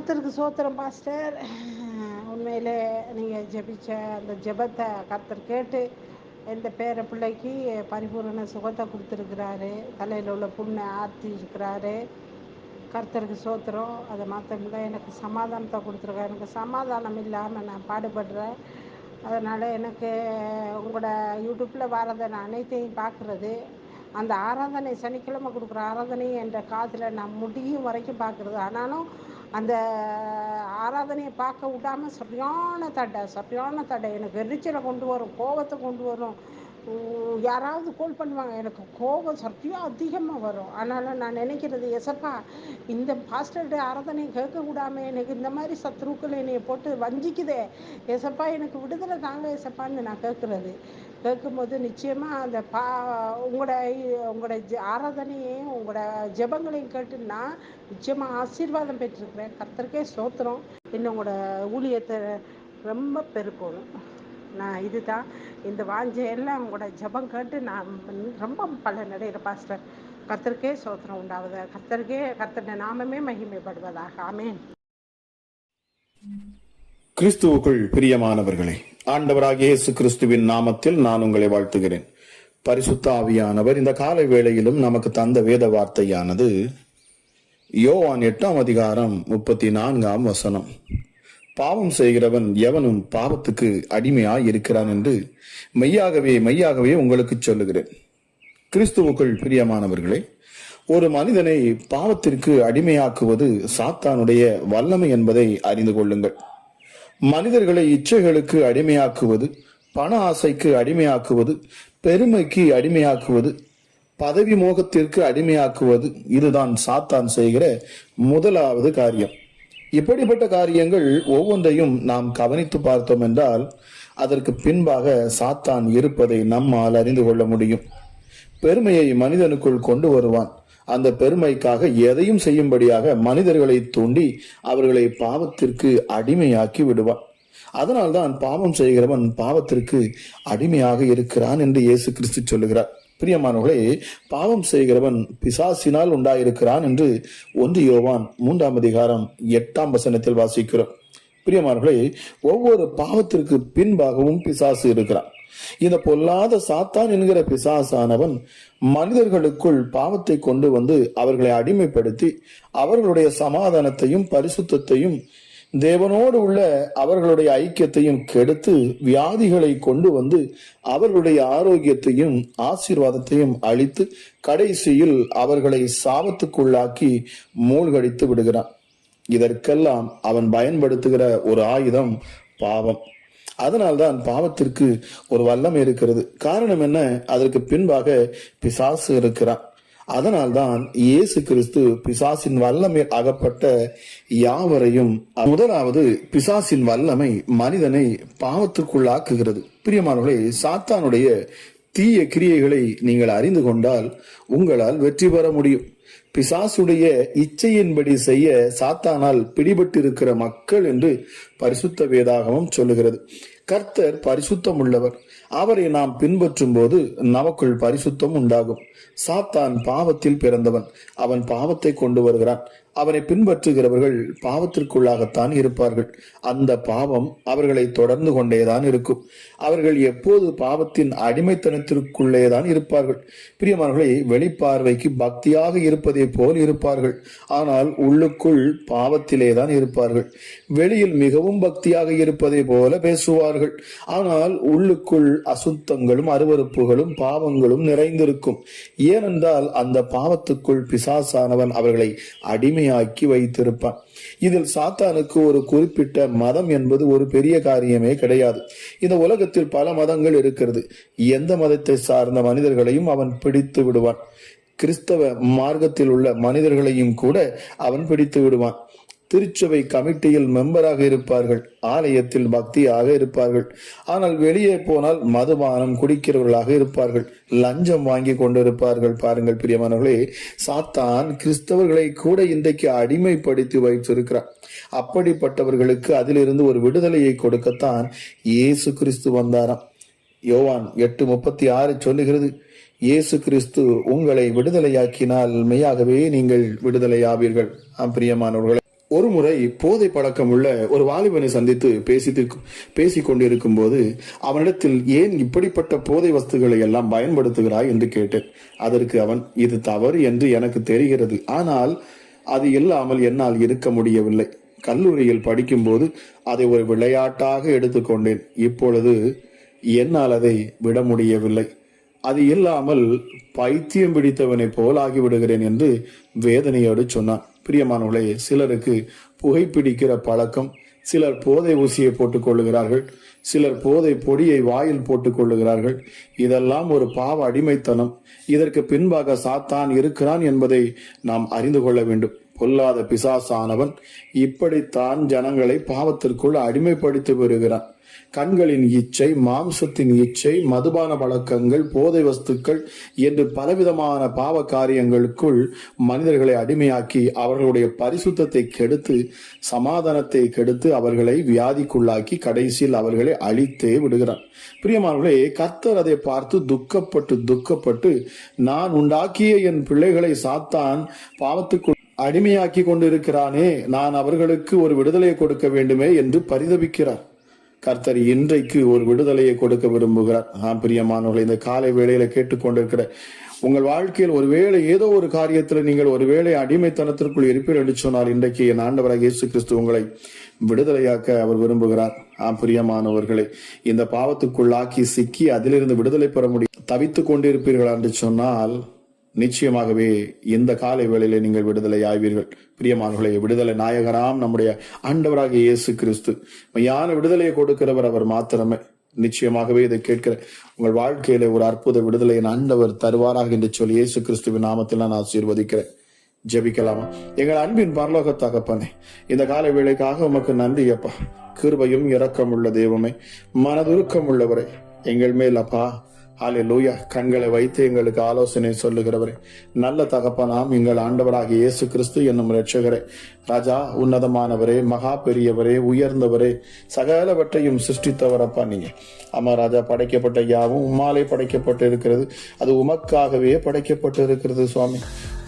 கர்த்தருக்கு சோத்திரம் பாஸ்டர். உண்மையிலே நீங்கள் ஜெபிச்ச அந்த ஜெபத்தை கர்த்தர் கேட்டு இந்த பேர பிள்ளைக்கு பரிபூரண சுகத்தை கொடுத்துருக்கிறாரு தலையில் உள்ள புண்ணை ஆர்த்தி இருக்கிறாரு. கர்த்தருக்கு சோத்திரம். அதை மாத்திரமில்ல எனக்கு சமாதானத்தை கொடுத்துருக்காரு. எனக்கு சமாதானம் இல்லாமல் நான் பாடுபடுறேன். அதனால் எனக்கு உங்களோட யூடியூப்பில் வரதை நான் அனைத்தையும் பார்க்குறது. அந்த ஆராதனை சனிக்கிழமை கொடுக்குற ஆராதனை என்ற காதில் நான் முடியும் வரைக்கும் பார்க்குறது. ஆனாலும் அந்த ஆராதனையை பார்க்க விடாமல் சரியான தடை சரியான தடை. எனக்கு எரிச்சலை கொண்டு வரும் கோபத்தை கொண்டு வரும். யாராவது கோல் பண்ணுவாங்க எனக்கு கோபம் சத்தியம் அதிகமாக வரும். அதனால் நான் நினைக்கிறது எசப்பா இந்த பாஸ்டருடைய ஆராதனை கேட்க எனக்கு இந்த மாதிரி சத்ருக்கள் என்னையை போட்டு வஞ்சிக்குதே. எசப்பா எனக்கு விடுதலை தாங்க எசப்பான்னு நான் கேட்குறது. கேட்கும்போது நிச்சயமாக அந்த பா உங்களோட உங்களோட ஜெ- ஆராதனையையும் உங்களோட ஜெபங்களையும் கேட்டு நான் நிச்சயமாக ஆசீர்வாதம் பெற்றிருக்கிறேன். கர்த்தருக்கே சோத்திரம் இன்னும் உங்களோட ஊழியத்தை ரொம்ப பெருக்கணும். நான் இதுதான். இந்த வாஞ்சையெல்லாம் உங்களோட ஜெபம் கேட்டு நான் ரொம்ப பலனடைகிற பாஸ்டர். கர்த்தருக்கே சோத்திரம் உண்டாவது கர்த்தருக்கே கர்த்தருடைய நாமமே மகிமைப்படுவதாக. ஆமென். கிறிஸ்துவுக்குள் பிரியமானவர்களே ஆண்டவராக இயேசு கிறிஸ்துவின் நாமத்தில் நான் உங்களை வாழ்த்துகிறேன். பரிசுத்த ஆவியானவர் இந்த காலை வேளையிலும் நமக்கு தந்த வேத வார்த்தையானது யோவான் எட்டாம் அதிகாரம் முப்பத்தி நான்காம் வசனம். பாவம் செய்கிறவன் எவனும் பாவத்துக்கு அடிமையாய் இருக்கிறான் என்று மெய்யாகவே மெய்யாகவே உங்களுக்கு சொல்லுகிறேன். கிறிஸ்துவுக்குள் பிரியமானவர்களே ஒரு மனிதனை பாவத்திற்கு அடிமையாக்குவது சாத்தானுடைய வல்லமை என்பதை அறிந்து கொள்ளுங்கள். மனிதர்களை இச்சைகளுக்கு அடிமையாக்குவது பண ஆசைக்கு அடிமையாக்குவது பெருமைக்கு அடிமையாக்குவது பதவி மோகத்திற்கு அடிமையாக்குவது இதுதான் சாத்தான் செய்கிற முதலாவது காரியம். இப்படிப்பட்ட காரியங்கள் ஒவ்வொன்றையும் நாம் கவனித்து பார்த்தோம் என்றால் அதற்கு பின்பாக சாத்தான் இருப்பதை நம்மால் அறிந்து கொள்ள முடியும். பெருமையை மனிதனுக்குள் கொண்டு வருவான். அந்த பெருமைக்காக எதையும் செய்யும்படியாக மனிதர்களை தூண்டி அவர்களை பாவத்திற்கு அடிமையாக்கி விடுவான். அதனால்தான் பாவம் செய்கிறவன் பாவத்திற்கு அடிமையாக இருக்கிறான் என்று இயேசு கிறிஸ்து சொல்லுகிறார். பிரியமானவர்களே பாவம் செய்கிறவன் பிசாசினால் உண்டாயிருக்கிறான் என்று ஒன்று யோவான் மூன்றாம் அதிகாரம் எட்டாம் வசனத்தில் வாசிக்கிறோம். பிரியமானவர்களே ஒவ்வொரு பாவத்திற்கு பின்பாகவும் பிசாசு இருக்கிறான். இந்த பொல்லாத சாத்தான் என்கிற பிசாசானவன் மனிதர்களுக்குள் பாவத்தை கொண்டு வந்து அவர்களை அடிமைப்படுத்தி அவர்களுடைய சமாதானத்தையும் பரிசுத்தையும் தேவனோடு உள்ள அவர்களுடைய ஐக்கியத்தையும் கெடுத்து வியாதிகளை கொண்டு வந்து அவர்களுடைய ஆரோக்கியத்தையும் ஆசீர்வாதத்தையும் அழித்து கடைசியில் அவர்களை சாபத்துக்குள்ளாக்கி மூழ்கடித்து விடுகிறான். இதற்கெல்லாம் அவன் பயன்படுத்துகிற ஒரு ஆயுதம் பாவம். அதனால்தான் பாவத்திற்கு ஒரு வல்லமை இருக்கிறது. காரணம் என்ன? அதற்கு பின்பாக பிசாசு இருக்கிறான். அதனால்தான் இயேசு கிறிஸ்து பிசாசின் வல்லமை அகப்பட்ட யாவரையும் முதலாவது பிசாசின் வல்லமை மனிதனை பாவத்திற்குள்ளாக்குகிறது. பிரியமானவர்களே சாத்தானுடைய தீய கிரியைகளை நீங்கள் அறிந்து கொண்டால் உங்களால் வெற்றி பெற முடியும். பிசாசுடைய இச்சையின்படி செய்ய சாத்தானால் பிடிபட்டிருக்கிற மக்கள் என்று பரிசுத்த வேதாகமம் சொல்லுகிறது. கர்த்தர் பரிசுத்தம் உள்ளவர் அவரை நாம் பின்பற்றும் போது நமக்குள் பரிசுத்தம் உண்டாகும். சாத்தான் பாவத்தில் பிறந்தவன். அவன் பாவத்தை கொண்டு வருகிறான். அவனை பின்பற்றுகிறவர்கள் பாவத்திற்குள்ளாகத்தான் இருப்பார்கள். அந்த பாவம் அவர்களை தொடர்ந்து கொண்டேதான் இருக்கும். அவர்கள் எப்போது பாவத்தின் அடிமைத்தனத்திற்குள்ளேதான் இருப்பார்கள். பிரியமானவர்களை வெளிப்பார்வைக்கு பக்தியாக இருப்பதை போல் இருப்பார்கள். ஆனால் உள்ளுக்குள் பாவத்திலே தான் இருப்பார்கள். வெளியில் மிகவும் பக்தியாக இருப்பதை போல பேசுவார்கள். ஆனால் உள்ளுக்குள் அசுத்தங்களும் அருவருப்புகளும் பாவங்களும் நிறைந்திருக்கும். ஏனென்றால் அந்த பாவத்துக்குள் பிசாசானவன் அவர்களை அடிமையாக்கி வைத்திருப்பான். இதில் சாத்தானுக்கு ஒரு குறிப்பிட்ட மதம் என்பது ஒரு பெரிய காரியமே கிடையாது. இந்த உலகத்தில் பல மதங்கள் இருக்கிறது. எந்த மதத்தை சார்ந்த மனிதர்களையும் அவன் பிடித்து விடுவான். கிறிஸ்தவ மார்க்கத்தில் உள்ள மனிதர்களையும் கூட அவன் பிடித்து விடுவான். திருச்சபை கமிட்டியில் மெம்பராக இருப்பார்கள். ஆலயத்தில் பக்தியாக இருப்பார்கள். ஆனால் வெளியே போனால் மதுபானம் குடிக்கிறவர்களாக இருப்பார்கள். லஞ்சம் வாங்கி கொண்டிருப்பார்கள். பாருங்கள் பிரியமானவர்களே சாத்தான் கிறிஸ்தவர்களை கூட இன்றைக்கு அடிமைப்படுத்தி வைத்திருக்கிறார். அப்படிப்பட்டவர்களுக்கு அதிலிருந்து ஒரு விடுதலையை கொடுக்கத்தான் இயேசு கிறிஸ்து வந்தாராம். யோவான் எட்டு முப்பத்தி ஆறு சொல்லுகிறது இயேசு கிறிஸ்து உங்களை விடுதலையாக்கினால் மெய்யாகவே நீங்கள் விடுதலையாவீர்கள். பிரியமானவர்களே. ஒரு முறை போதை பழக்கம் உள்ள ஒரு வாலிபனை சந்தித்து பேசி பேசிக் கொண்டிருக்கும் போது அவனிடத்தில் ஏன் இப்படிப்பட்ட போதை வஸ்துகளை எல்லாம் பயன்படுத்துகிறாய் என்று கேட்டேன். அதற்கு அவன் இது தவறு என்று எனக்கு தெரிகிறது. ஆனால் அது இல்லாமல் என்னால் இருக்க முடியவில்லை. கல்லூரியில் படிக்கும்போது அதை ஒரு விளையாட்டாக எடுத்துக்கொண்டேன். இப்பொழுது என்னால் அதை விட முடியவில்லை. அது இல்லாமல் பைத்தியம் பிடித்தவனை போல் ஆகிவிடுகிறேன் என்று வேதனையோடு சொன்னான். பிரியமானவர்களே சிலருக்கு புகைப்பிடிக்கிற பழக்கம் சிலர் போதை ஊசியை போட்டுக் கொள்ளுகிறார்கள் சிலர் போதை பொடியை வாயில் போட்டுக் கொள்ளுகிறார்கள். இதெல்லாம் ஒரு பாவ அடிமைத்தனம். இதற்கு பின்பாக சாத்தான் இருக்கிறான் என்பதை நாம் அறிந்து கொள்ள வேண்டும். பொல்லாத பிசாசானவன் இப்படித்தான் ஜனங்களை பாவத்திற்குள் அடிமைப்படுத்தி வருகிறான். கண்களின் இச்சை மாம்சத்தின் இச்சை மதுபான பழக்கங்கள் போதை வஸ்துக்கள் என்று பலவிதமான பாவ காரியங்களுக்குள் மனிதர்களை அடிமையாக்கி அவர்களுடைய பரிசுத்தத்தை கெடுத்து சமாதானத்தை கெடுத்து அவர்களை வியாதிக்குள்ளாக்கி கடைசியில் அவர்களை அழித்தே விடுகிறார். பிரியமானவர்களே கர்த்தர் அதை பார்த்து துக்கப்பட்டு துக்கப்பட்டு நான் உண்டாக்கிய என் பிள்ளைகளை சாத்தான் பாவத்துக்குள் அடிமையாக்கி கொண்டிருக்கிறானே நான் அவர்களுக்கு ஒரு விடுதலையை கொடுக்க வேண்டுமே என்று பரிதபிக்கிறார். கர்த்தர் இன்றைக்கு ஒரு விடுதலையை கொடுக்க விரும்புகிறார். ஆம் பிரியமானவர்களை இந்த காலை வேளையில கேட்டுக்கொண்டிருக்கிற உங்கள் வாழ்க்கையில் ஒருவேளை ஏதோ ஒரு காரியத்தில் நீங்கள் ஒருவேளை அடிமைத்தனத்திற்குள் இருப்பீர் என்று சொன்னால் இன்றைக்கு என் ஆண்டவராக இயேசு கிறிஸ்து உங்களை விடுதலையாக்க அவர் விரும்புகிறார். ஆம் பிரியமானவர்களை இந்த பாவத்துக்குள்ளாக்கி சிக்கி அதிலிருந்து விடுதலை பெற முடியும் தவித்துக் கொண்டிருப்பீர்களா என்று சொன்னால் நிச்சயமாகவே இந்த காலை வேளையிலே நீங்கள் விடுதலை ஆய்வீர்கள் பிரியமானவர்களே விடுதலை நாயகராம் நம்முடைய ஆண்டவராக இயேசு கிறிஸ்து. மையான விடுதலையை கொடுக்கிறவர் அவர் மாத்திரமே. நிச்சயமாகவே இதை கேட்கிற உங்கள் வாழ்க்கையில ஒரு அற்புத விடுதலையை ஆண்டவர் தருவாராக என்று சொல்லி இயேசு கிறிஸ்துவின் நாமத்தில் நான் ஆசீர்வதிக்கிறேன். ஜெபிக்கலாமா? எங்கள் அன்பின் பரலோக தகப்பனே இந்த கால வேலைக்காக உமக்கு நன்றி அப்பா. கிருபையும் இரக்கம் உள்ள தெய்வமே மனதுருக்கம் உள்ளவரே எங்கள் மேல் அப்பா. ஆலே லூயா கண்களை வைத்து எங்களுக்கு ஆலோசனை சொல்லுகிறவரே. நல்ல தகப்பனாம் எங்கள் ஆண்டவராக இயேசு கிறிஸ்து என்னும் ரட்சகரே ராஜா உன்னதமானவரே மகா பெரியவரே உயர்ந்தவரே சகலவற்றையும் சிருஷ்டித்தவரப்பா நீங்க. ஆமா ராஜா படைக்கப்பட்ட யாவும் உம்மாலே படைக்கப்பட்டு இருக்கிறது அது உமக்காகவே படைக்கப்பட்டு இருக்கிறது சுவாமி.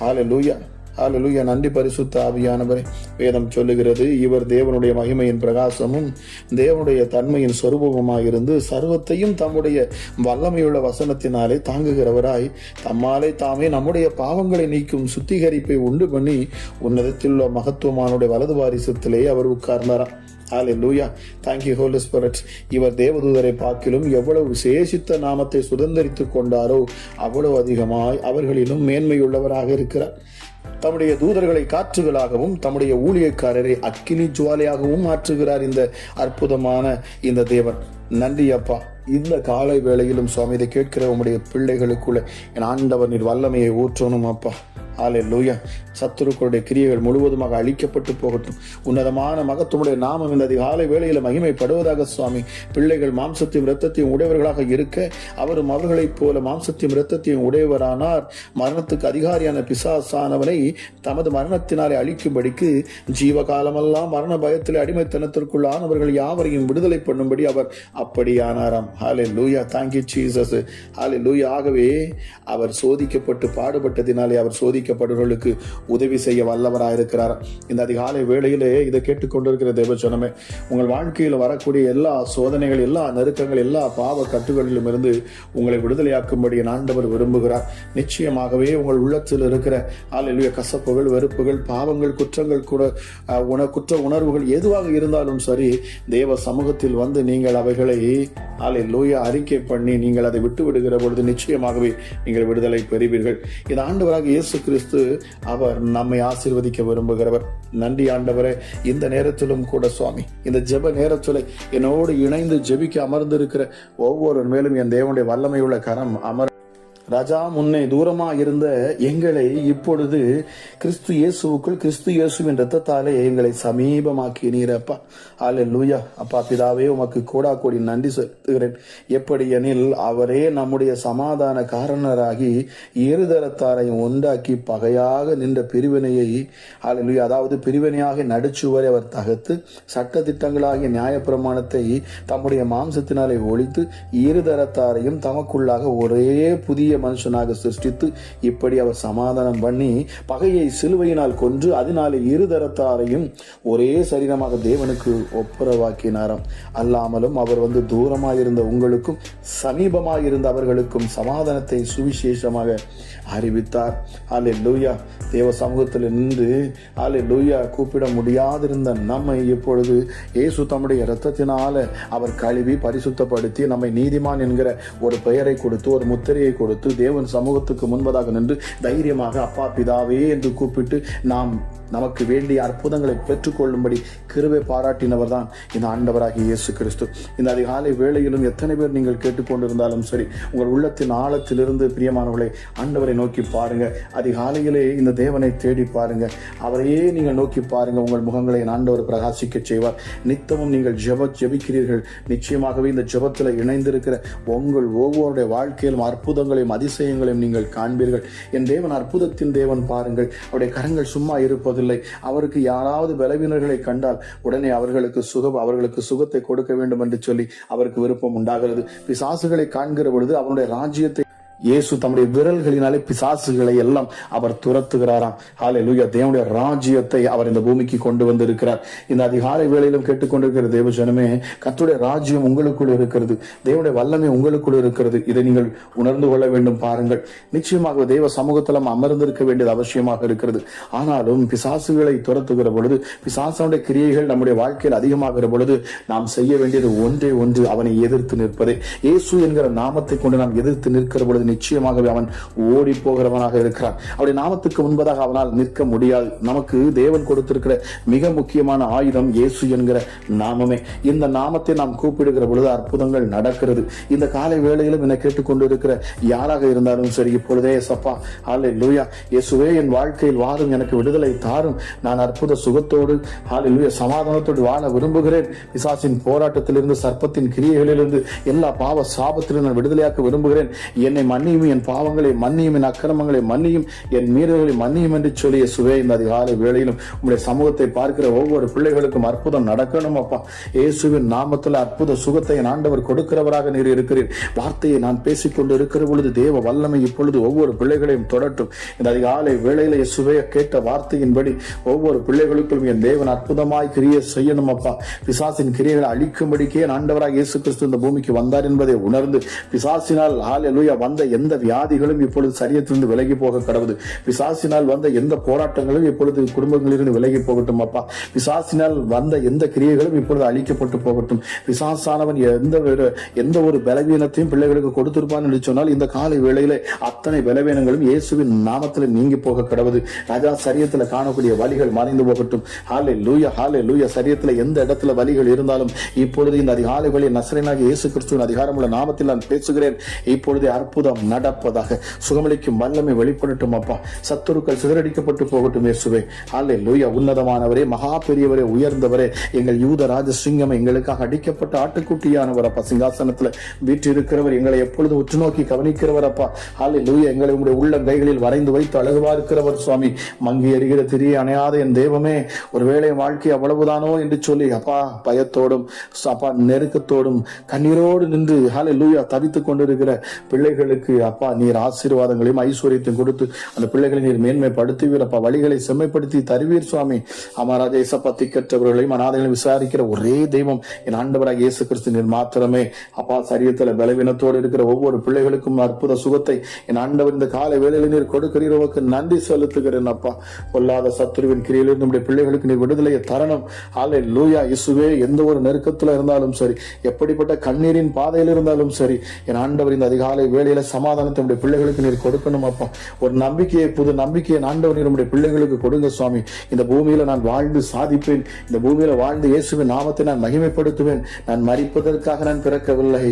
ஆலே லூயா ஹalleluya நன்றி பரிசுத்த ஆவியானவரே. வேதம் சொல்லுகிறது இவர் தேவனுடைய மகிமையின் பிரகாசமும் தேவனுடைய தன்மையின் சொரூபமுமாயிருந்து சர்வத்தையும் தம்முடைய வல்லமையுள்ள வசனத்தினாலே தாங்குகிறவராய் தம்மாலே தாமே நம்முடைய பாவங்களை நீக்கும் சுத்திகரிப்பை உண்டு பண்ணி உன்னதத்தில் உள்ள மகத்துவமானுடைய வலது வாரிசத்திலே அவர் உட்கார்ந்தாராம் ஹாலே லூயா தேங்க்யூ ஹோலி spirit. இவர் தேவதூதரை பார்க்கிலும் எவ்வளவு விசேஷித்த நாமத்தை சுதந்தரித்துக் கொண்டாரோ அவ்வளவு அதிகமாய் அவர்களிலும் மேன்மையுள்ளவராக இருக்கிறார். தம்முடைய தூதர்களை காற்றுகளாகவும் தம்முடைய ஊழியக்காரரை அக்கினி ஜுவாலையாகவும் மாற்றுகிறார் இந்த அற்புதமான இந்த தேவன். நன்றி அப்பா. இந்த காலை வேளையிலும் சுவாமி இதை கேட்கிற உங்களுடைய பிள்ளைகளுக்குள்ள என் ஆண்டவர் நீர் வல்லமையை ஊற்றணும் அப்பா. ஆலே லூயா சத்துருக்களுடைய கிரியைகள் முழுவதுமாக அழிக்கப்பட்டு போகட்டும். உன்னதமான மகத்துவமுடைய நாமம் இந்த அதிகாலை வேளையில் மகிமைப்படுவதாக சுவாமி. பிள்ளைகள் மாம்சத்தையும் இரத்தத்தையும் உடையவர்களாக இருக்க அவரும் அவர்களைப் போல மாம்சத்தையும் இரத்தத்தையும் உடையவரானார். மரணத்துக்கு அதிகாரியான பிசாசானவனை தமது மரணத்தினாலே அழிக்கும்படிக்கு ஜீவகாலமெல்லாம் மரண பயத்தில் அடிமைத்தனத்திற்குள்ளானவர்கள் யாவரையும் விடுதலை பண்ணும்படி அவர் அப்படியானாராம். ஹாலே லூயா தேங்க்யூ ஜீசஸ் ஹாலே லூயா ஆகவே அவர் சோதிக்கப்பட்டு பாடுபட்டதினாலே அவர் சோதிக்கப்படுவர்களுக்கு உதவி செய்ய வல்லவராயிருக்கிறார். இந்த அதிகாலை வேளையிலே இதை கேட்டுக்கொண்டிருக்கிற தேவச்சனமே உங்கள் வாழ்க்கையில் வரக்கூடிய எல்லா சோதனைகள் எல்லா நெருக்கங்கள் எல்லா பாவ கட்டுகளிலும் இருந்து உங்களை விடுதலையாக்கும்படி ஆண்டவர் விரும்புகிறார். நிச்சயமாகவே உங்கள் உள்ளத்தில் இருக்கிற ஆலையிலுய கசப்புகள் வெறுப்புகள் பாவங்கள் குற்றங்கள் கூட உண குற்ற உணர்வுகள் எதுவாக இருந்தாலும் சரி தேவ சமூகத்தில் வந்து நீங்கள் அவைகளை ஆலை லூயா அறிக்கை பண்ணி நீங்கள் அதை விட்டு விடுகிற பொழுது நிச்சயமாகவே நீங்கள் விடுதலை பெறுவீர்கள். இந்த ஆண்டவராக இயேசு கிறிஸ்து அவர் நம்மை ஆசீர்வதிக்க விரும்புகிறவர். நன்றி ஆண்டவரே இந்த நேரத்திலும் கூட சுவாமி இந்த ஜெப நேரத்தில் என்னோடு இணைந்து ஜெபிக்க அமர்ந்திருக்கிற ஒவ்வொரு மேலும் என் தேவனுடைய வல்லமையுள்ள கரம் அமர் ராஜா முன்னே தூரமா இருந்த எங்களை இப்பொழுது கிறிஸ்து இயேசுவுக்குள் கிறிஸ்து இயேசுவின் ரத்தத்தாலே எங்களை சமீபமாக்கி நீரப்பா. ஆலே லூயா அப்பா பிதாவே உமக்கு கோடா கோடி நன்றி செலுத்துகிறேன். எப்படி எனில் அவரே நம்முடைய சமாதான காரணராகி இருதரத்தாரையும் உண்டாக்கி பகையாக நின்ற பிரிவினையை ஆலே லூயா அதாவது பிரிவினையாக நடுச்சுவரை அவர் தகர்த்து சட்ட திட்டங்களாகிய நியாயப்பிரமாணத்தை தம்முடைய மாம்சத்தினாலே ஒழித்து இருதரத்தாரையும் தமக்குள்ளாக ஒரே புதிய மனுஷனாக சிருஷ்டித்து இப்படி அவர் சமாதானம் பண்ணி பகையை சிலுவையினால் கொன்று அதனாலே இருதரத்தாரையும் ஒரே சரீரமாக தேவனுக்கு ஒப்புரவாக்கினாராம். அல்லாமலும் அவர் வந்து தூரமாயிருந்த உங்களுக்கும் சமீபமாயிருந்த அவர்களுக்கும் சமாதானத்தை சுவிசேஷமாக அறிவித்தார். ஆலே லூயா தேவ சமூகத்தில் நின்று ஆலே லூயா கூப்பிட முடியாதிருந்த நம்மை இப்பொழுது இயேசு தம்முடைய இரத்தத்தினால அவர் கழுவி பரிசுத்தப்படுத்தி நம்மை நீதிமான் என்கிற ஒரு பெயரை கொடுத்து ஒரு முத்திரையை கொடுத்து தேவன் சமூகத்துக்கு முன்பதாக நின்று தைரியமாக அப்பா பிதாவே என்று கூப்பிட்டு நாம் நமக்கு வேண்டிய அற்புதங்களை பெற்றுக்கொள்ளும்படி கிருவை பாராட்டினவர் தான் இந்த ஆண்டவராகிய இயேசு கிறிஸ்து இந்த அதிகாலை வேளையிலும் எத்தனை பேர் நீங்கள் கேட்டுக்கொண்டிருந்தாலும் சரி உங்கள் உள்ளத்தின் ஆழத்திலிருந்து பிரியமானவர்களை ஆண்டவரை நோக்கி பாருங்க. அதிகாலையிலே இந்த தேவனை தேடி பாருங்க. அவரையே நீங்கள் நோக்கி பாருங்க. உங்கள் முகங்களை ஆண்டவர் பிரகாசிக்க செய்வார். நித்தமும் நீங்கள் ஜெப ஜெபிக்கிறீர்கள். நிச்சயமாகவே இந்த ஜெபத்தில் இணைந்திருக்கிற உங்கள் ஒவ்வொருடைய வாழ்க்கையிலும் அற்புதங்களையும் அதிசயங்களையும் நீங்கள் காண்பீர்கள். என் தேவன் அற்புதத்தின் தேவன் பாருங்கள். அவருடைய கரங்கள் சும்மா இருப்பது இருப்பதில்லை அவருக்கு யாராவது பலவீனர்களை கண்டால் உடனே அவர்களுக்கு சுகம் அவர்களுக்கு சுகத்தை கொடுக்க வேண்டும் என்று சொல்லி அவருக்கு விருப்பம் உண்டாகிறது. பிசாசுகளை காண்கிற பொழுது அவனுடைய ராஜ்யத்தை இயேசு தம்முடைய விரல்களினாலே பிசாசுகளை எல்லாம் அவர் துரத்துகிறாராம். ஹாலே லூயா தேவனுடைய ராஜ்யத்தை அவர் இந்த பூமிக்கு கொண்டு வந்திருக்கிறார். இந்த அதிகாலை வேளையிலும் கேட்டுக்கொண்டிருக்கிற தேவ ஜனமே கத்துடைய ராஜ்யம் உங்களுக்குள் இருக்கிறது. தேவனுடைய வல்லமை உங்களுக்குள் இருக்கிறது. இதை நீங்கள் உணர்ந்து கொள்ள வேண்டும் பாருங்கள். நிச்சயமாக தேவ சமூகத்தில் நாம் அமர்ந்திருக்க வேண்டியது அவசியமாக இருக்கிறது. ஆனாலும் பிசாசுகளை துரத்துகிற பொழுது பிசாசனுடைய கிரியைகள் நம்முடைய வாழ்க்கையில் அதிகமாகிற பொழுது நாம் செய்ய வேண்டியது ஒன்றே ஒன்று அவனை எதிர்த்து நிற்பதே. இயேசு என்கிற நாமத்தை கொண்டு நாம் எதிர்த்து நிற்கிற பொழுது நிச்சயமாகவே அவன் ஓடி போகிறவனாக இருக்கிறான். அவருடைய நாமத்துக்கு முன்பதாக அவனால் நிற்க முடியாது. நமக்கு தேவன் கொடுத்திருக்கிற மிக முக்கியமான ஆயுதம் இயேசு என்கிற நாமமே. இந்த நாமத்தை நாம் கூப்பிடுகிற பொழுது அற்புதங்கள் நடக்கிறது. இந்த காலை வேளையிலும் என்னை கேட்டுக்கொண்டு இருக்கிற யாராக இருந்தாலும் சரி இப்பொழுதே சப்பா ஹாலே லூயா இயேசுவே என் வாழ்க்கையில் வாரும் எனக்கு விடுதலை தாரும். நான் அற்புத சுகத்தோடு ஹாலே லூயா சமாதானத்தோடு வாழ விரும்புகிறேன். பிசாசின் போராட்டத்திலிருந்து சர்ப்பத்தின் கிரியைகளிலிருந்து எல்லா பாவ சாபத்திலும் நான் விடுதலையாக்க விரும்புகிறேன். என்னை மன்னியும் என் பாவங்களை மன்னியும் என் அக்கிரமங்களை மன்னியும் என் மீறல்களை மன்னியும் என்று சொல்லிய சுவே இந்த அதிகாலை வேளையிலும் உங்களுடைய சமூகத்தை பார்க்கிற ஒவ்வொரு பிள்ளைகளுக்கும் அற்புதம் நடக்கணும் அப்பா. இயேசுவின் நாமத்தில் அற்புத சுகத்தை ஆண்டவர் கொடுக்கிறவராக நீர் இருக்கிறீர். வார்த்தையை நான் பேசிக்கொண்டு இருக்கிற பொழுது தேவ வல்லமை இப்பொழுது ஒவ்வொரு பிள்ளைகளையும் தொடட்டும். இந்த அதிகாலை வேளையில இயேசுவே கேட்ட வார்த்தையின்படி ஒவ்வொரு பிள்ளைகளுக்கும் என் தேவன் அற்புதமாய் கிரியை செய்யணும் அப்பா. பிசாசின் கிரியைகளை அழிக்கும்படிக்கே ஆண்டவராக இயேசு கிறிஸ்து இந்த பூமிக்கு வந்தார் என்பதை உணர்ந்து பிசாசினால் ஹalleluya வந்த எந்த வியாதிகளும் இப்பொழுது சரியத்திலிருந்து விலகி போக கடவுது. பிசாசினால் வந்த எந்த போராட்டங்களும் இப்பொழுது குடும்பங்களிலிருந்து விலகி போகட்டும் அப்பா. பிசாசினால் வந்த எந்த கிரியைகளும் இப்பொழுது அழிக்கப்பட்டு போகட்டும். பிசாசானவன் எந்த ஒரு எந்த ஒரு பலவீனத்தையும் பிள்ளைகளுக்கு கொடுத்திருப்பான் என்று சொன்னால் இந்த காலை வேளையிலே அத்தனை பலவீனங்களும் இயேசுவின் நாமத்தில் நீங்கி போக கடவுது. ராஜா சரியத்துல காணக்கூடிய வழிகள் மறைந்து போகட்டும். ஹாலே லூயா ஹாலே லூயா சரியத்துல எந்த இடத்துல வழிகள் இருந்தாலும் இப்பொழுது இந்த அதிகாலை வழி நசரனாக இயேசு கிறிஸ்துவின் அதிகாரமுள்ள நாமத்தில் நான் பேசுகிறேன். இப்பொழுது அற்புதம் நடப்பதாக சுகமளிக்கும் வல்லமை வெளிப்படட்டும் அப்பா. சத்துருக்கள் சிதறடிக்கப்பட்டு போகட்டும் இயேசுவே. அல்லே லூயா உன்னதமானவரே மகா பெரியவரே உயர்ந்தவரே எங்கள் யூத ராஜ சிங்கம் எங்களுக்காக அடிக்கப்பட்ட ஆட்டுக்குட்டியானவர் அப்பா. சிங்காசனத்தில் வீற்றிருக்கிறவர் எங்களை எப்பொழுதும் உற்று நோக்கி கவனிக்கிறவர் அப்பா. அல்லே லூயா எங்களை உங்களுடைய உள்ள கைகளில் வரைந்து வைத்து அழகுவா இருக்கிறவர் சுவாமி. மங்கி எறிகிற திரியை அணையாத என் தெய்வமே ஒருவேளை வாழ்க்கை அவ்வளவுதானோ என்று சொல்லி அப்பா பயத்தோடும் அப்பா நெருக்கத்தோடும் கண்ணீரோடு நின்று ஹாலே லூயா தவித்துக் கொண்டிருக்கிற பிள்ளைகளுக்கு பிள்ளைகளுக்கு அப்பா நீர் ஆசீர்வாதங்களையும் ஐஸ்வர்யத்தையும் கொடுத்து அந்த பிள்ளைகளை நீர் மேன்மைப்படுத்துவீர் அப்பா வழிகளை செம்மைப்படுத்தி தருவீர் சுவாமி. அமராஜ இசப்பா திக்கற்றவர்களையும் அநாதைகளையும் விசாரிக்கிற ஒரே தெய்வம் என் ஆண்டவராக இயேசு கிறிஸ்து நீர் மாத்திரமே. அப்பா சரியத்துல பலவீனத்தோடு இருக்கிற ஒவ்வொரு பிள்ளைகளுக்கும் அற்புத சுகத்தை என் ஆண்டவர் இந்த காலை வேலையில் நீர் கொடுக்கிறீர்களுக்கு நன்றி செலுத்துகிறேன் அப்பா. கொல்லாத சத்துருவின் கிரியிலிருந்து நம்முடைய பிள்ளைகளுக்கு நீர் விடுதலையை தரணும். ஆலை லூயா இசுவே எந்த ஒரு நெருக்கத்துல இருந்தாலும் சரி எப்படிப்பட்ட கண்ணீரின் பாதையில் இருந்தாலும் சரி என் ஆண்டவர் இந்த அதிகாலை வேளையில சமாதானத்தை நம்முடைய பிள்ளைகளுக்கு நீர் கொடுக்கணும் அப்பா. ஒரு நம்பிக்கையை புது நம்பிக்கையை ஆண்டவர் நீர் நம்முடைய பிள்ளைகளுக்கு கொடுங்க சுவாமி. இந்த பூமியில நான் வாழ்ந்து சாதிப்பேன். இந்த பூமியில வாழ்ந்து இயேசுவின் நாமத்தை நான் மகிமைப்படுத்துவேன். நான் மறிப்பதற்காக நான் பிறக்கவில்லை.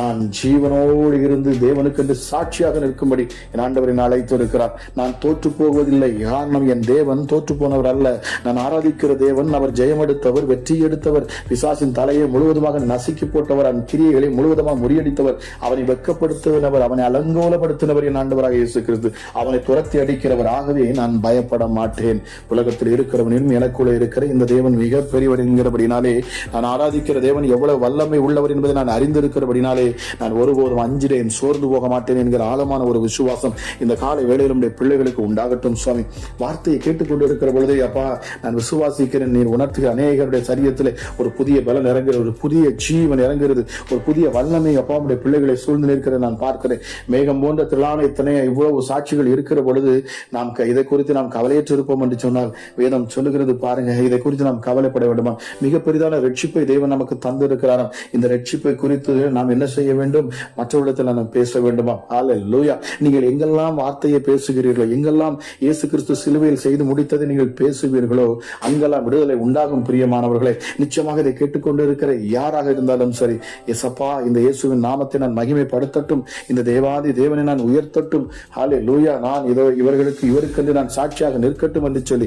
நான் ஜீவனோடு இருந்து தேவனுக்கு என்று சாட்சியாக நிற்கும்படி என் ஆண்டவரை நான் அழைத்திருக்கிறார். நான் தோற்று போவதில்லை காரணம் என் தேவன் தோற்று போனவர் அல்ல. நான் ஆராதிக்கிற தேவன் அவர் ஜெயம் எடுத்தவர் வெற்றி எடுத்தவர் பிசாசின் தலையை முழுவதுமாக நசுக்கி போட்டவர் அவன் கிரியைகளை முழுவதுமாக முறியடித்தவர் அவனை வெக்கப்படுத்துவனவர் அவனை அலங்கோலப்படுத்தினவர் என் ஆண்டவராக இயேசு கிறிஸ்து அவனை துரத்தி அடிக்கிறவராகவே நான் பயப்பட மாட்டேன். உலகத்தில் இருக்கிறவனிலும் எனக்குள்ளே இருக்கிற இந்த தேவன் மிக பெரியவர் என்கிறபடினாலே நான் ஆராதிக்கிற தேவன் எவ்வளவு வல்லமை உள்ளவர் என்பதை நான் அறிந்திருக்கிறபடினாலே நான் ஒருபோதும் அஞ்சிடேன் சோர்ந்து போக மாட்டேன் என்கிற ஆழமான ஒரு விசுவாசம் இந்த கால வேளையில் நம்முடைய பிள்ளைகளுக்கு உண்டாகட்டும் சுவாமி. வார்த்தையை கேட்டுக்கொண்டு இருக்கிற பொழுதே அப்பா நான் விசுவாசிக்கிறேன் நீர் உணர்த்துகிற அநேகருடைய சரியத்தில் ஒரு புதிய பலன் இறங்குகிறது ஒரு புதிய ஜீவன் இறங்குகிறது ஒரு புதிய வல்லமை அப்பா பிள்ளைகளை சூழ்ந்து நிற்கிறதை நான் பார்க்கிறேன். மேகம் போன்ற திரளான இத்தனை இவ்வளவு சாட்சிகள் இருக்கிற பொழுது நாம் இதை குறித்து நாம் கவலையற்று இருப்போம் என்று சொன்னால் வேதம் சொல்லுகிறது பாருங்க இதை குறித்து நாம் கவலைப்பட வேண்டுமா? மிக பெரிதான ரட்சிப்பை தேவன் நமக்கு தந்திருக்கிறாராம் இந்த ரட்சிப்பை குறித்து நாம் என்ன செய்ய வேண்டும்? மற்றவர்களிடத்தில் நாம் பேச வேண்டுமா? ஆல லூயா நீங்கள் எங்கெல்லாம் வார்த்தையை பேசுகிறீர்களோ எங்கெல்லாம் இயேசு கிறிஸ்து சிலுவையில் செய்து முடித்ததை நீங்கள் பேசுவீர்களோ அங்கெல்லாம் விடுதலை உண்டாகும் பிரியமானவர்களே நிச்சயமாக இதை கேட்டுக்கொண்டு இருக்கிற யாராக இருந்தாலும் சரி எசப்பா இந்த இயேசுவின் நாமத்தை நான் மகிமைப்படுத்தட்டும். இந்த தேவாதி தேவனை நான் உயர்த்தட்டும். ஹாலே லூயா நான் இதோ இவர்களுக்கு இவருக்கென்று நான் சாட்சியாக நிற்கட்டும் என்று சொல்லி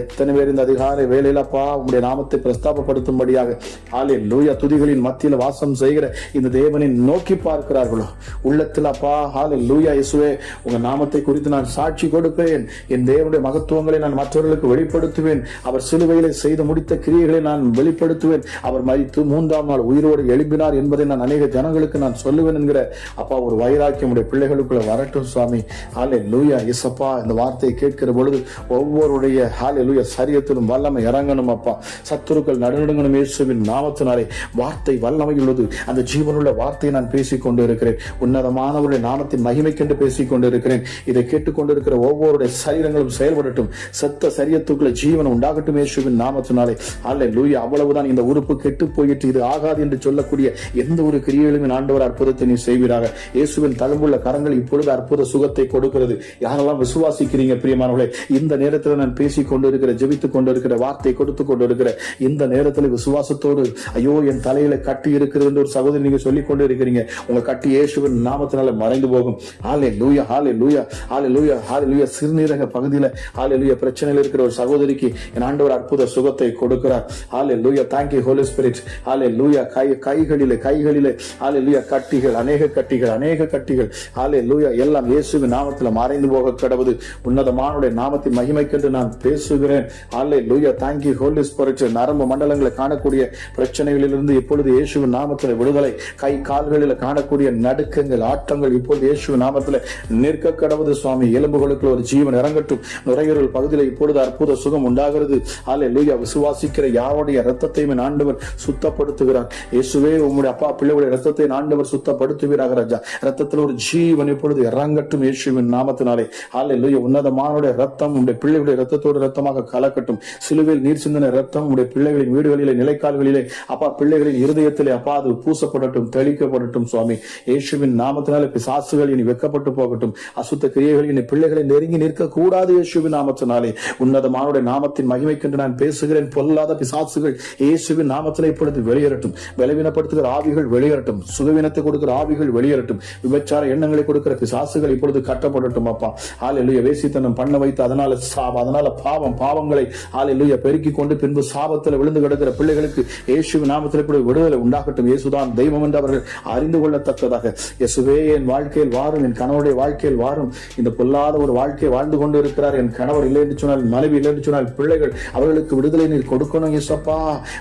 எத்தனை பேர் இந்த அதிகார வேலையிலப்பா உங்களுடைய நாமத்தை பிரஸ்தாபப்படுத்தும்படியாக. ஹாலே லூயா துதிகளின் மத்தியில் வாசம் செய்கிற இந்த தேவனை நோக்கி பார்க்கிறார்களோ. உள்ளத்தில் அப்பா ஹாலே லூயா இயேசுவே உங்க நாமத்தை குறித்து நான் சாட்சி கொடுப்பேன். என் தேவனுடைய மகத்துவங்களை நான் மற்றவர்களுக்கு வெளிப்படுத்துவேன். அவர் சிலுவையிலே செய்து முடித்த கிரியைகளை நான் வெளிப்படுத்துவேன். அவர் மறித்து மூன்றாம் நாள் உயிரோடு எழுப்பினார் என்பதை நான் அநேக ஜனங்களுக்கு நான் சொல்லுவேன் என்கிற அப்பா ஒரு வைராக்கியம் உடைய பிள்ளைகளுக்குள்ள வரட்டும் சுவாமி. ஹாலே லூயா இசப்பா இந்த வார்த்தையை கேட்கிற பொழுது ஒவ்வொருடைய ஹாலே லூயா சரியத்திலும் வல்லமை இறங்கணும் அப்பா. சத்துருக்கள் நடுநடுங்கணும் இயேசுவின் நாமத்தினாலே. வார்த்தை வல்லமை உள்ளது. அந்த ஜீவனுள்ள வார்த்தையை நான் பேசிக் கொண்டு இருக்கிறேன் உன்னதமானவருடைய நாமத்தின் மகிமைக்கென்று பேசிக் கொண்டு இருக்கிறேன் இதை கேட்டுக்கொண்டிருக்கிற ஒவ்வொருடைய சரீரங்களும் செயல்படட்டும். செத்த சரியத்துக்குள்ள ஜீவன் உண்டாகட்டும் இயேசுவின் நாமத்தினாலே. ஹாலே லூயா அவ்வளவுதான் இந்த உறுப்பு கெட்டு போயிட்டு இது ஆகாது என்று சொல்லக்கூடிய எந்த ஒரு கிரியையிலும் ஆண்டவர் அற்புதத்தை நீ செய்வீராக. இயேசுவின் அன்புள்ள கரங்கள் இப்பொழுது அற்புத சுகத்தை கொடுக்கிறது. யாரெல்லாம் விசுவாசிக்கிறீங்க பிரியமானவர்களே? இந்த நேரத்தில் நான் பேசி கொண்டிருக்கிற ஜெபித்துக் கொண்டிருக்கிற வார்த்தை கொடுத்து கொண்டிருக்கிற இந்த நேரத்தில் விசுவாசத்தோடு ஐயோ என் தலையில கட்டி இருக்கிறது என்று ஒரு சகோதரி நீங்க சொல்லிக் கொண்டு இருக்கிறீங்க உங்க கட்டி இயேசுவின் நாமத்தினால மறைந்து போகும். ஆலே லூயா ஆலே லூயா ஆலே லூயா ஆலே லூயா சிறுநீரக பகுதியில் ஆலே லூயா பிரச்சனையில் இருக்கிற ஒரு சகோதரிக்கு என் ஆண்டவர் அற்புத சுகத்தை கொடுக்கிறார். ஆலே லூயா தேங்க்யூ ஹோலி ஸ்பிரிட் ஆலே லூயா கை கைகளிலே கைகளிலே ஆலே லூயா கட்டிகள் அநேக கட்டிகள் அநேக கட்டி கட்டிகள் ஆலே லூயா எல்லாம் இயேசுவின் நாமத்தில் மறைந்து போக கடவுது உன்னதமானுடைய நாமத்தின் மகிமைக்கென்று நான் பேசுகிறேன். ஆலே லூயா தேங்க்யூ ஹோலி ஸ்பிரிட் நரம்பு மண்டலங்களை காணக்கூடிய பிரச்சனைகளிலிருந்து இப்பொழுது இயேசுவின் நாமத்தில் விடுதலை கை கால்களில் காணக்கூடிய நடுக்கங்கள் ஆட்டங்கள் இப்பொழுது இயேசுவின் நாமத்தில் நிற்க கடவுது சுவாமி. எலும்புகளுக்கு ஒரு ஜீவன் இறங்கட்டும். நுரையீரல் பகுதியில் இப்பொழுது அற்புத சுகம் உண்டாகிறது. ஆலே லூயா விசுவாசிக்கிற யாருடைய ரத்தத்தையும் ஆண்டவர் சுத்தப்படுத்துகிறார். இயேசுவே உம்முடைய அப்பா பிள்ளைகளுடைய ரத்தத்தை ஆண்டவர் சுத்தப்படுத்துவீராக ராஜா. ரத்தத்தில் ஒரு ஜீவன் இப்பொழுது இறங்கட்டும் இயேசுவின் நாமத்தினாலே. ஹாலே லூயா உன்னதமானுடைய ரத்தம் உடைய பிள்ளைகளுடைய ரத்தத்தோடு ரத்தமாக கலக்கட்டும். சிலுவையில் நீர் சிந்தன ரத்தம் உடைய பிள்ளைகளின் வீடுகளிலே நிலைக்கால்களிலே அப்பா பிள்ளைகளின் இருதயத்திலே அப்பா அது பூசப்படட்டும் தெளிக்கப்படட்டும் சுவாமி. இயேசுவின் நாமத்தினாலே பிசாசுகள் இனி வெக்கப்பட்டு போகட்டும். அசுத்த கிரியைகள் இனி பிள்ளைகளை நெருங்கி நிற்க கூடாது இயேசுவின் நாமத்தினாலே. உன்னதமானுடைய நாமத்தின் மகிமைக்கென்று நான் பேசுகிறேன். பொல்லாத பிசாசுகள் இயேசுவின் நாமத்திலே இப்பொழுது வெளியேறட்டும். பலவீனப்படுத்துகிற ஆவிகள் வெளியேறட்டும். சுகவீனத்தை கொடுக்கிற ஆவிகள் வெளியேறட்டும். விபச்சார எண்ணங்களை கொடுக்கிற பிசாசுகள் இப்பொழுது கட்டப்படட்டும் அப்பா. ஹalleluya. வேசித்தனம் பண்ண வைத்து அதனால சாபம் அதனால பாவம் பாவங்களை ஹalleluya பெருக்கிக் கொண்டு பின்பு சாபத்தில் விழுந்து கிடக்கிற பிள்ளைகளுக்கு இயேசு நாமத்தில் கூட விடுதலை உண்டாகட்டும். இயேசுதான் தெய்வம் என்று அவர்கள் அறிந்து கொள்ளத்தக்கதாக. இயேசுவே என் வாழ்க்கையில் வாரும் என் கணவருடைய வாழ்க்கையில் வாரும். இந்த பொல்லாத ஒரு வாழ்க்கையை வாழ்ந்து கொண்டு இருக்கிறார். என் கணவர் இல்லை என்று சொன்னால் மனைவி இல்லை என்று சொன்னால் பிள்ளைகள் அவர்களுக்கு விடுதலை நீர் கொடுக்கணும் இயேசப்பா.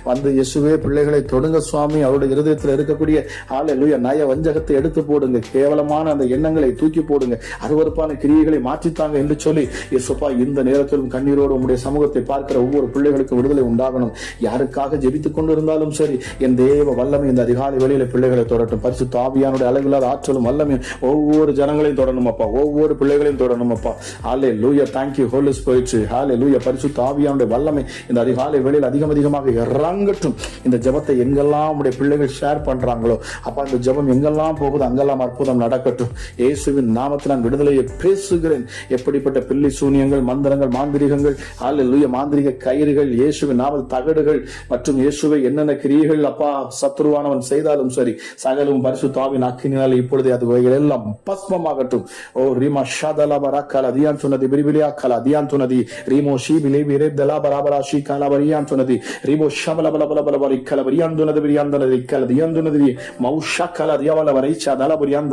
வந்து இயேசுவே பிள்ளைகளை தொடுங்க சுவாமி. அவருடைய இருதயத்தில் இருக்கக்கூடிய ஹalleluya நய வஞ்சகத்தை எடுத்து போடுங்க. கேவலமான அந்த எண்ணங்களை தூக்கி போடுங்க. அருவறுப்பான கிரியைகளை மாற்றித்தாங்க என்று சொல்லி இயேசுப்பா இந்த நேரத்திலும் கண்ணீரோடு உங்களுடைய சமூகத்தை பார்க்கிற ஒவ்வொரு பிள்ளைகளுக்கும் விடுதலை உண்டாகணும். யாருக்காக ஜெபித்துக் கொண்டிருந்தாலும் சரி என் தேவ வல்லமை இந்த அதிகாலை வெளியில பிள்ளைகளை தொடரட்டும் பரிசு தாவியானுடைய அளவில்லாத ஆற்றலும் வல்லமையும் ஒவ்வொரு ஜனங்களையும் தொடரணும் அப்பா ஒவ்வொரு பிள்ளைகளையும் தொடரணும் அப்பா ஹாலே லூயா தேங்க்யூ ஹோலிஸ் போயிடுச்சு ஹாலே லூயா பரிசு தாவியானுடைய வல்லமை இந்த அதிகாலை வெளியில் அதிகம் அதிகமாக இறங்கட்டும். இந்த ஜெபத்தை எங்கெல்லாம் உடைய பிள்ளைகள் ஷேர் பண்றாங்களோ அப்பா இந்த ஜெபம் எங்கெல்லாம் போகுது அங்கெல்லாம் அற்புதம் நடக்கட்டும். இயேசுவின் நாமத்தில் நான் விடுதலையை பேசுகிறேன். எப்படிப்பட்ட பில்லி சூனியங்கள் மந்திரங்கள் மாந்திரிகங்கள் அல்ல மாந்திரிக கயிறுகள் இயேசுவின் நாம தகடுகள் மற்றும் இயேசுவை என்னென்ன கிரியைகள் அப்பா சத்ருவானவன் செய்தாலும் சரி சகலும் பரிசு தாவின் அக்கினால் இப்பொழுது அது எல்லாம் பஸ்மமாகட்டும். ஓ ரீமா ஷாதலா பராக்கல அதியான் சொன்னது பிரிபிலியா கல அதியான் சொன்னது ரீமோ ஷீ பிலே விரே தலா பராபரா ஷீ கல பரியான் சொன்னது ரீமோ ஷபல பல பல பல பரி கல பரியான் சொன்னது பிரியான்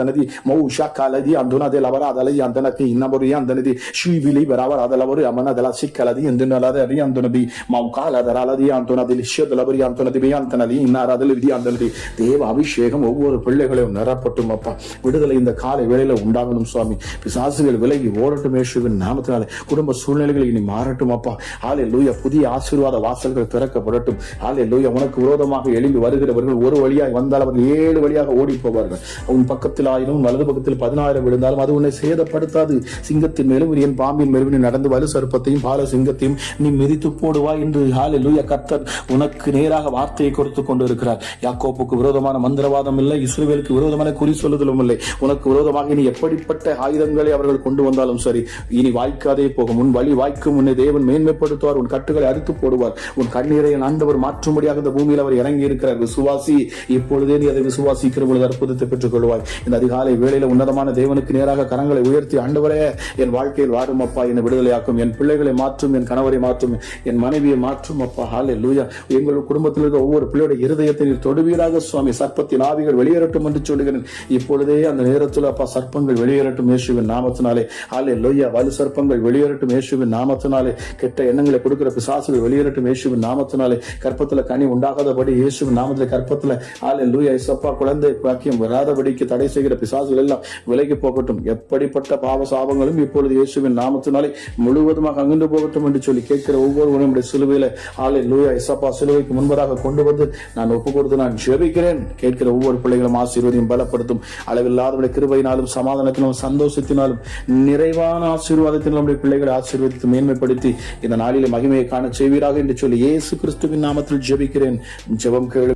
தனது Mosha caladi andona de lavara da lei andana ti namori andana di shivi libera vara da lavori amana della sicca di andana la di தேவ அபிஷேகம் ஒவ்வொரு பிள்ளைகளையும் நிரப்பட்டும் அப்பா. விடுதலை இந்த காலை வேளையில உண்டாகணும் சுவாமி. பிசாசுகள் விலகி ஓடட்டும் மேஷுவின் நாமத்தினாலே. குடும்ப சூழ்நிலைகள் இனி மாறட்டும் அப்பா. ஆலை லூயா புதிய ஆசீர்வாத வாசல்கள் திறக்கப்படட்டும். ஆலை லூயா உனக்கு விரோதமாக எழும்பி வருகிறவர்கள் ஒரு வழியாக வந்தால் அவர்கள் ஏழு வழியாக ஓடி போவார்கள். உன் பக்கத்தில் ஆயினும் வலது பக்கத்தில் பதினாயிரம் விழுந்தாலும் அது உன்னை சேதப்படுத்தாது. சிங்கத்தின் மேலும் என் பாம்பின் மேலும் நீ நடந்து வலு சருப்பத்தையும் பால சிங்கத்தையும் நீ மிதித்து போடுவாய் என்று கர்த்தர் உனக்கு நேராக வார்த்தையை கொடுத்து கொண்டிருக்கிறார். யாக்கோப்புக்கு விரோதமான மந்திரவாதம் இல்லை இஸ்ரேலுக்கு விரோதமான குறி சொல்லுதலும் இல்லை. உனக்கு விரோதமாக நீ எப்படிப்பட்ட ஆயுதங்களை அவர்கள் கொண்டு வந்தாலும் சரி இனி வாய்க்காதே போகும். உன் வழி வாய்க்கும் உன்னை தேவன் மேன்மைப்படுத்துவார் உன் கட்டுகளை அறுத்து போடுவார். உன் கண்ணீரை ஆண்டவர் மாற்றும்படியாக இந்த பூமியில் அவர் இறங்கி இருக்கிறார் விசுவாசி இப்பொழுதே நீ அதை விசுவாசிக்கிற பொழுது அற்புதத்தை பெற்றுக் கொள்வாய் இந்த அதிகாலை காலை வேளையில உன்னதமான தேவனுக்கு நேராக கரங்களை உயர்த்தி ஆண்டவரே என் வாழ்க்கையில் வாடும் அப்பா என்னை விடுதலையாக்கும். என் பிள்ளைகளை மாற்றும் என் கணவரை மாற்றும் என் மனைவியை மாற்றும் அப்பா. ஹாலே லூயா எங்கள் குடும்பத்தில் இருக்க ஒவ்வொரு பிள்ளையுடைய இருதயத்தை நீர் தொடுவீராக சுவாமி. சர்ப்பத்தின் ஆவிகள் வெளியேறட்டும் என்று சொல்லுகிறேன். இப்பொழுதே அந்த நேரத்தில் அப்பா சர்ப்பங்கள் வெளியேறட்டும் இயேசுவின் நாமத்தினாலே. ஹாலே லோய்யா வலு சர்ப்பங்கள் வெளியேறட்டும் இயேசுவின் நாமத்தினாலே. கெட்ட எண்ணங்களை கொடுக்கிற பிசாசுகள் வெளியேறட்டும் இயேசுவின் நாமத்தினாலே. கற்பத்தில் கனி உண்டாகாதபடி இயேசுவின் நாமத்தில் கற்பத்தில் ஹாலே லூயா இசப்பா குழந்தை பாக்கியம் வராதபடிக்கு தடை செய்கிற பிசா பிசாசுகள் எல்லாம் விலகி போகட்டும். எப்படிப்பட்ட பாவ சாபங்களும் இப்பொழுது இயேசுவின் நாமத்தினாலே முழுவதுமாக அங்கிட்டு போகட்டும் என்று சொல்லி கேட்கிற ஒவ்வொருவரும் சிலுவையில ஆலை லூயா இசப்பா சிலுவைக்கு முன்பதாக கொண்டு வந்து நான் ஒப்பு கொடுத்து நான் ஜெபிக்கிறேன். கேட்கிற ஒவ்வொரு பிள்ளைகளும் ஆசீர்வதியும் பலப்படுத்தும். அளவில்லாதவருடைய கிருபையினாலும் சமாதானத்தினாலும் சந்தோஷத்தினாலும் நிறைவான ஆசீர்வாதத்தினாலும் நம்முடைய பிள்ளைகளை ஆசீர்வதித்து மேன்மைப்படுத்தி இந்த நாளிலே மகிமையை காண செய்வீராக என்று சொல்லி இயேசு கிறிஸ்துவின் நாமத்தில் ஜெபிக்கிறேன். ஜெபம் கேளு